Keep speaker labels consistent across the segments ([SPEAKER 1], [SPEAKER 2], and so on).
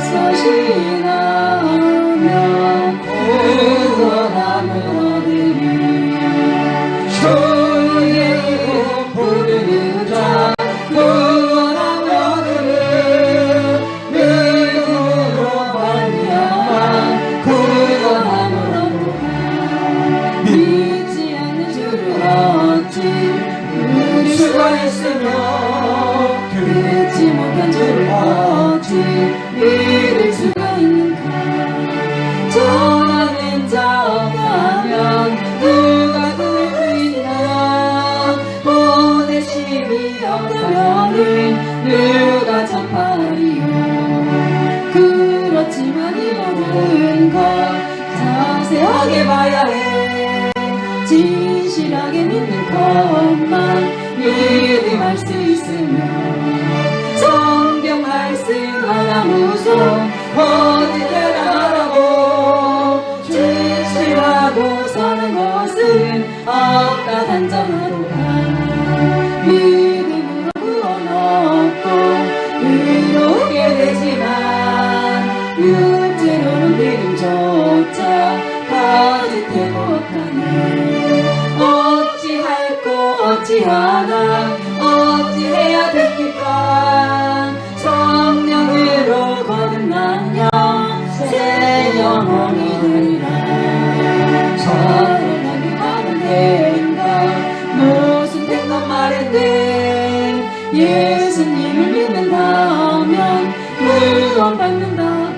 [SPEAKER 1] 의인하며 구원함을 얻으리 주의 이름 부르는 자 구원함을 얻으리 믿음으로 말미암아 구원함을 얻으라 믿지 않는 줄을 얻지 우리 수가 있으며 듣지 못한 줄을 얻지 자세하게 봐야 해. 진실하게 믿는 것만 믿음할 수 있으며 성경 말씀 하나 무속 어디에나 하라고 진실하고 사는 것은 없다 단정하도다 믿음으로 구원없고 의롭게 되지만 육체로는 믿음조차 어찌하나 어찌해야 됩니까? 성령으로 거듭난 영새 영혼이 되리라 하는 된다 무슨 된것 말인데 예수님을 믿는다면 물건 받는다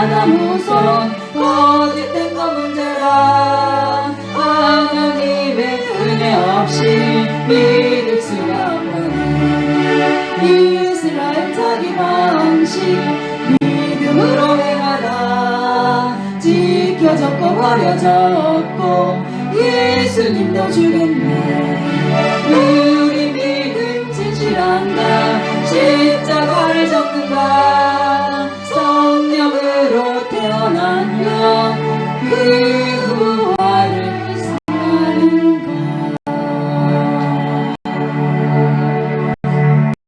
[SPEAKER 1] 문제는 아나무son 거짓된 것 문제라. 하나님의 은혜 없이 믿을 수가 없네 이스라엘 자기 방식 믿음으로 행하다 지켜졌고 버려졌고 예수님도 주겠네 우리 믿음 진실한가